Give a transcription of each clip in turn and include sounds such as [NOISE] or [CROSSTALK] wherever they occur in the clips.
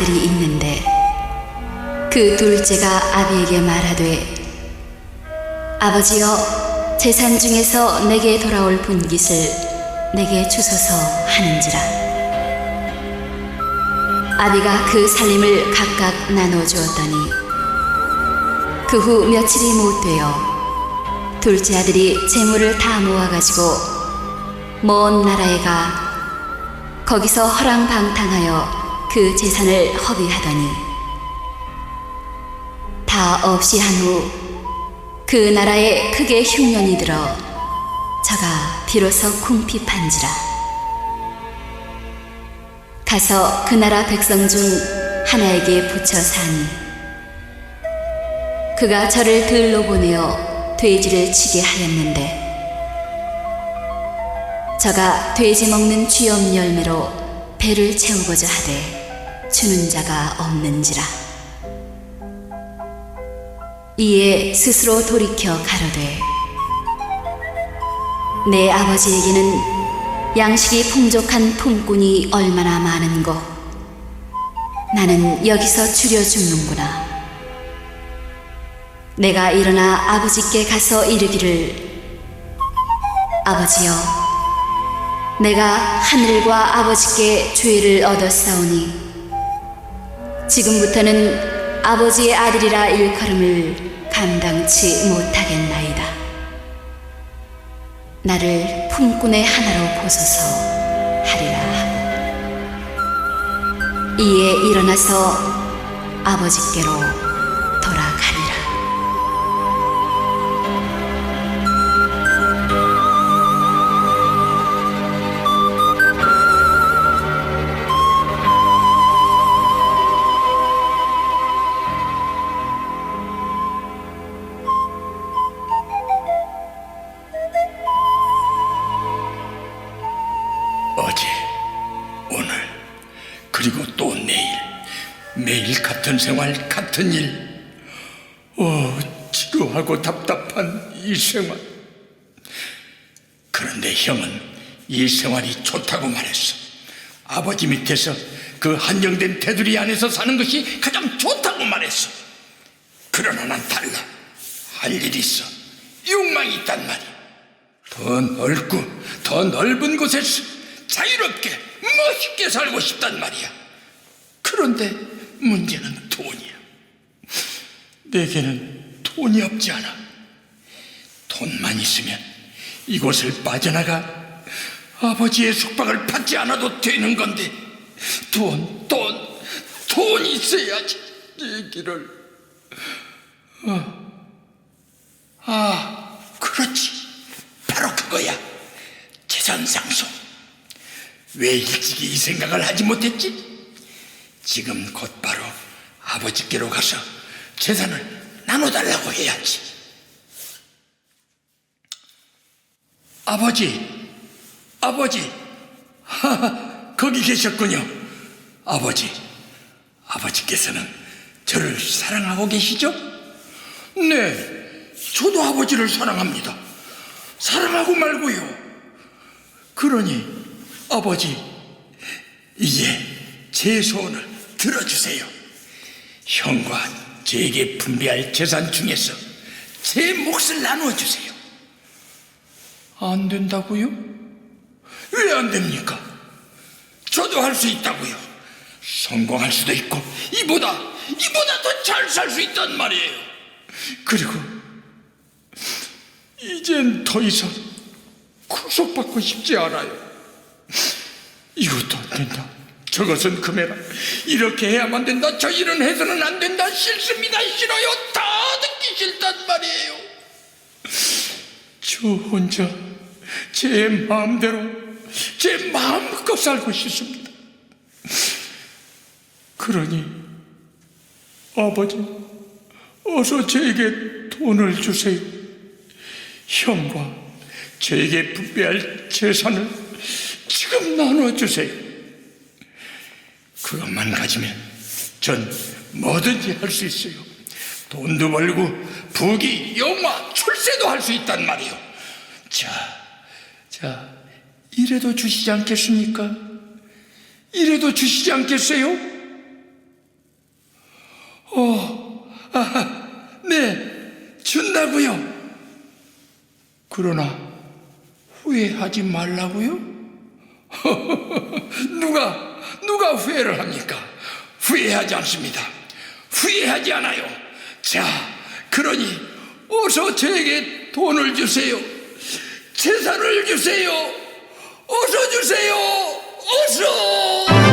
아들이 있는데 그 둘째가 아비에게 말하되 아버지여 재산 중에서 내게 돌아올 분깃을 내게 주소서 하는지라. 아비가 그 살림을 각각 나눠 주었더니 그 후 며칠이 못 되어 둘째 아들이 재물을 다 모아 가지고 먼 나라에 가 거기서 허랑방탕하여 그 재산을 허비하더니 다 없이 한 후 그 나라에 크게 흉년이 들어 저가 비로소 궁핍한지라. 가서 그 나라 백성 중 하나에게 붙여 사니 그가 저를 들로 보내어 돼지를 치게 하였는데 저가 돼지 먹는 쥐염 열매로 배를 채우고자 하되 주는 자가 없는지라. 이에 스스로 돌이켜 가로되 내 아버지에게는 양식이 풍족한 품꾼이 얼마나 많은고 나는 여기서 줄여 죽는구나. 내가 일어나 아버지께 가서 이르기를 아버지여 내가 하늘과 아버지께 죄를 얻었사오니 지금부터는 아버지의 아들이라 일컬음을 감당치 못하겠나이다. 나를 품꾼의 하나로 보소서 하리라 하고 이에 일어나서 아버지께로 그리고 또 내일, 매일 같은 생활, 같은 일. 어, 지루하고 답답한 이 생활. 그런데 형은 이 생활이 좋다고 말했어. 아버지 밑에서 그 한정된 테두리 안에서 사는 것이 가장 좋다고 말했어. 그러나 난 달라. 할 일이 있어. 욕망이 있단 말이야. 더 넓고 더 넓은 곳에서 자유롭게 멋있게 살고 싶단 말이야. 그런데 문제는 돈이야. 내게는 돈이 없지 않아. 돈만 있으면 이곳을 빠져나가 아버지의 숙박을 받지 않아도 되는 건데 돈, 돈, 돈이 있어야지 이 길을. 어. 아, 그렇지. 바로 그거야. 재산 상속. 왜 일찍이 이 생각을 하지 못했지? 지금 곧바로 아버지께로 가서 재산을 나눠달라고 해야지. 아버지, 아버지, 하하, 거기 계셨군요. 아버지, 아버지께서는 저를 사랑하고 계시죠? 네, 저도 아버지를 사랑합니다. 사랑하고 말고요. 그러니 아버지 이제 제 소원을 들어주세요. 형과 제게 분배할 재산 중에서 제 몫을 나눠주세요. 안 된다고요? 왜 안 됩니까? 저도 할 수 있다고요. 성공할 수도 있고 이보다 이보다 더 잘 살 수 있단 말이에요. 그리고 이젠 더 이상 구속받고 싶지 않아요. 이것도 안 된다. 저것은 금해라. 이렇게 해야만 된다. 저 일은 해서는 안 된다. 싫습니다. 싫어요. 다 듣기 싫단 말이에요. 저 혼자 제 마음대로 제 마음껏 살고 싶습니다. 그러니 아버지 어서 저에게 돈을 주세요. 형과 저에게 분배할 재산을 지금 나눠주세요. 그것만 가지면 전 뭐든지 할 수 있어요. 돈도 벌고 부귀, 영화, 출세도 할 수 있단 말이요. 자, 자, 이래도 주시지 않겠습니까? 이래도 주시지 않겠어요? 어, 아, 네, 준다고요. 그러나 후회하지 말라고요? [LAUGHS] 누가 누가 후회를 합니까? 후회하지 않습니다. 후회하지 않아요. 자, 그러니 어서 저에게 돈을 주세요. 재산을 주세요. 어서 주세요. 어서.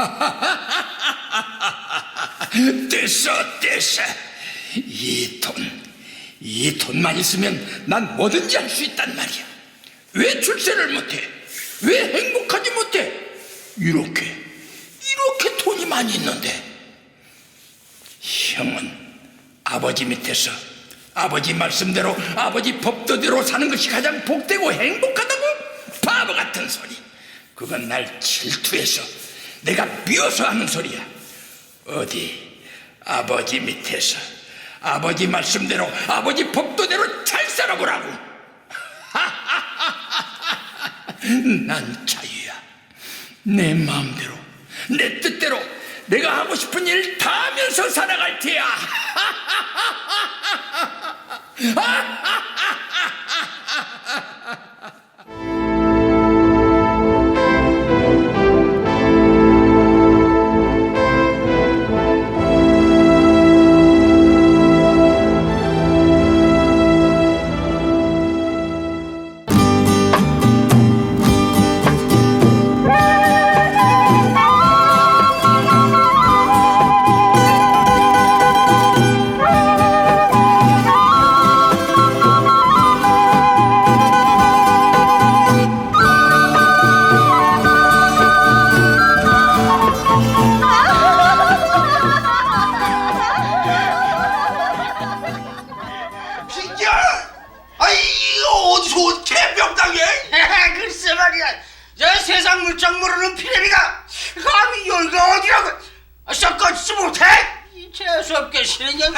[LAUGHS] 됐어, 됐어. 이 돈, 이 돈만 있으면 난 뭐든지 할 수 있단 말이야. 왜 출세를 못해? 왜 행복하지 못해? 이렇게, 이렇게 돈이 많이 있는데. 형은 아버지 밑에서 아버지 말씀대로 아버지 법도대로 사는 것이 가장 복되고 행복하다고? 바보 같은 소리. 그건 날 질투해서 내가 미워서 하는 소리야. 어디 아버지 밑에서 아버지 말씀대로 아버지 법도대로 잘 살아보라고. [LAUGHS] 난 자유야. 내 마음대로 내 뜻대로 내가 하고 싶은 일 다 하면서 살아갈 테야. [LAUGHS] 물정 모르는 피레미가 감히 여기가 어디라고 아, 썩거지지 못해? 이 재수없게 싫은 년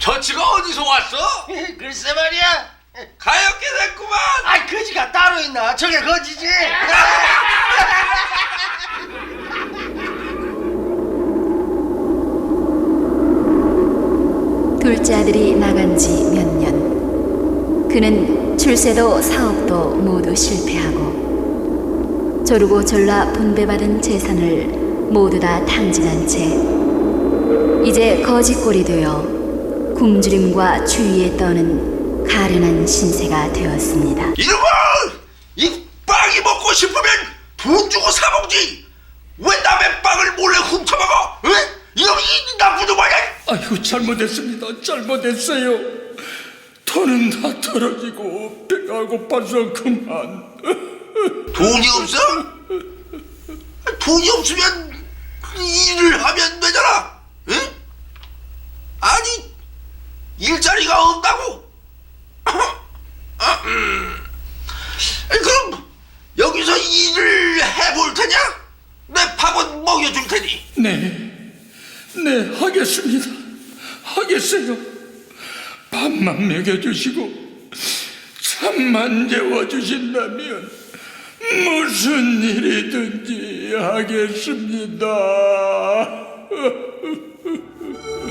저치가 어디서 왔어? [LAUGHS] 글쎄 말이야 가엾게 됐구만 아 거지가 따로 있나 저게 거지지 [LAUGHS] 둘째 아들이 나간 지 몇 년. 그는 출세도 사업도 모두 실패하고 조르고 졸라 분배받은 재산을 모두 다 탕진한 채 이제 거지꼴이 되어 굶주림과 추위에 떠는 가련한 신세가 되었습니다. 이놈아! 이 빵이 먹고 싶으면 돈 주고 사 먹지 왜 남의 빵을 몰래 훔쳐먹어? 응? 이놈이 이 나쁜 놈 아니야? 아이고 잘못했습니다. 잘못했어요. 돈은 다 떨어지고 배가 고파서 그만. 돈이 없어? 돈이 없으면 일을 하면 되잖아 응? 아니 일자리가 없다고? 아, 음. 그럼 여기서 일을 해볼 테냐? 내 밥은 먹여줄 테니 네, 네 하겠습니다. 하겠어요. 밥만 먹여주시고 잠만 재워주신다면 무슨 일이든지 하겠습니다. [LAUGHS]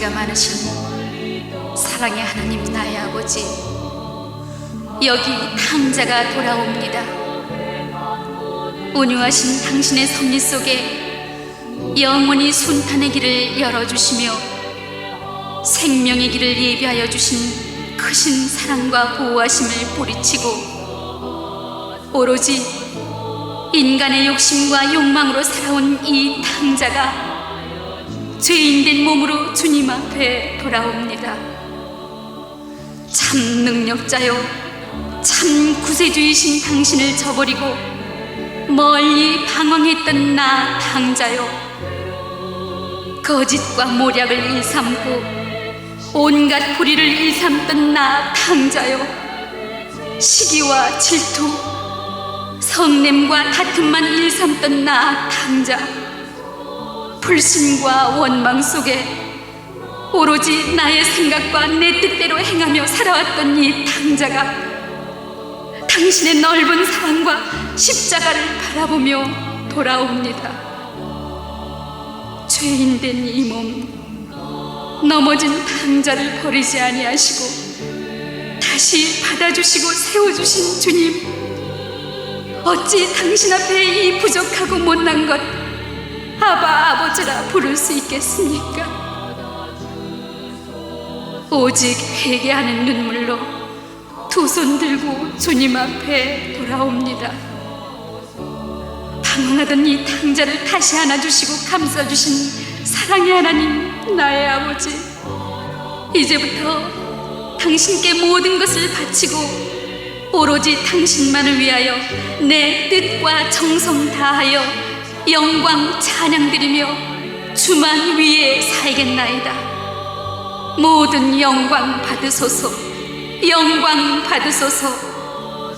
자비가 많으신 사랑의 하나님 나의 아버지 여기 탕자가 돌아옵니다. 온유하신 당신의 섭리 속에 영원히 순탄의 길을 열어주시며 생명의 길을 예비하여 주신 크신 사랑과 보호하심을 뿌리치고 오로지 인간의 욕심과 욕망으로 살아온 이 탕자가 죄인된 몸으로 주님 앞에 돌아옵니다. 참 능력자요, 참 구세주이신 당신을 저버리고 멀리 방황했던 나 탕자요. 거짓과 모략을 일삼고 온갖 불의를 일삼던 나 탕자요. 시기와 질투, 성냄과 다툼만 일삼던 나 탕자. 불신과 원망 속에 오로지 나의 생각과 내 뜻대로 행하며 살아왔던 이 탕자가 당신의 넓은 사랑과 십자가를 바라보며 돌아옵니다. 죄인된 이 몸, 넘어진 탕자를 버리지 아니하시고 다시 받아주시고 세워주신 주님, 어찌 당신 앞에 이 부족하고 못난 것 아바 아버지라 부를 수 있겠습니까? 오직 회개하는 눈물로 두 손 들고 주님 앞에 돌아옵니다. 방황하던 이 탕자를 다시 안아주시고 감싸주신 사랑의 하나님 나의 아버지 이제부터 당신께 모든 것을 바치고 오로지 당신만을 위하여 내 뜻과 정성 다하여 영광 찬양드리며 주만 위에 살겠나이다. 모든 영광 받으소서, 영광 받으소서.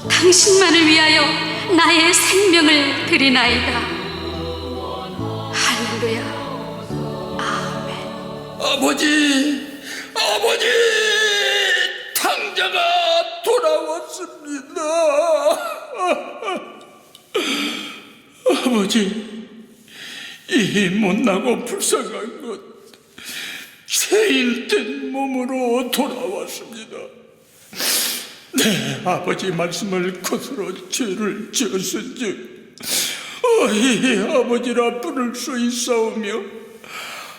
당신만을 위하여 나의 생명을 드리나이다. 할렐루야. 아멘. 아버지, 아버지, 탕자가 돌아왔습니다. 아버지, 이 못나고 불쌍한 것, 죄인된 몸으로 돌아왔습니다. 내 아버지 말씀을 거스러 죄를 지었은즉 어이 아버지라 부를 수 있사오며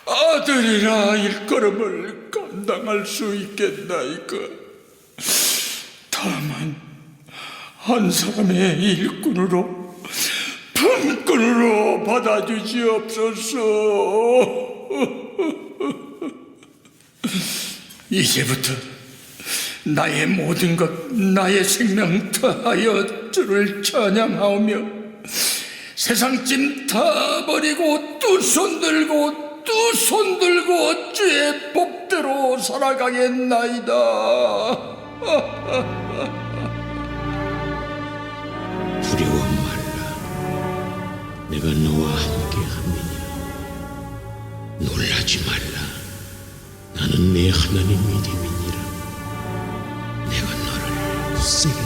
아들이라 일걸음을 감당할 수 있겠나이까 다만 한 사람의 일꾼으로 품꾼으로 받아주시옵소서 [LAUGHS] 이제부터 나의 모든 것 나의 생명 다하여 주를 찬양하오며 세상 짐 다 버리고 두 손 들고 두 손 들고 주의 법대로 살아가겠나이다. [LAUGHS] 내가 너와 함께 함이니라. 놀라지 말라. 나는 내 하나님이 됨이니라. 내가 너를 굳세게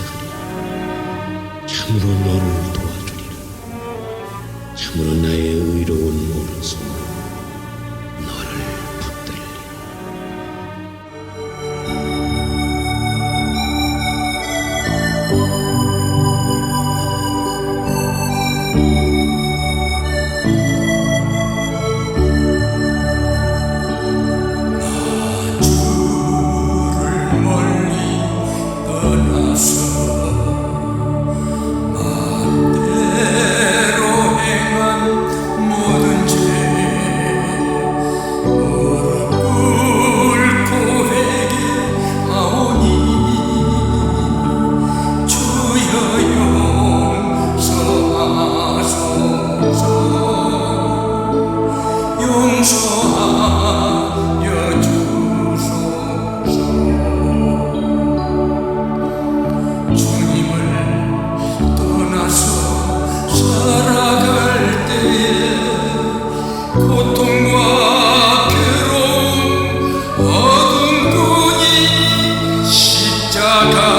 십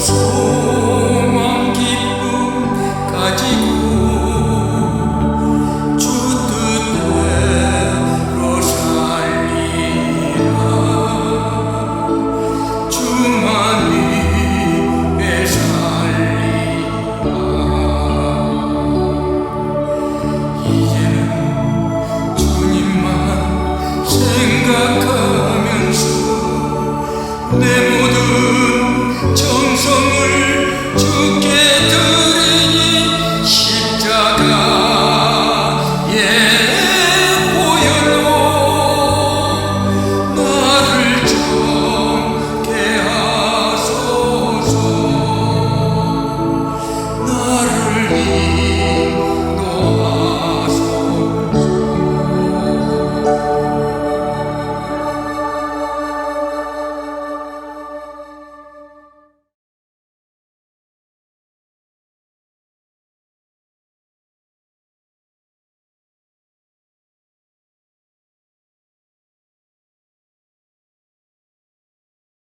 conosco.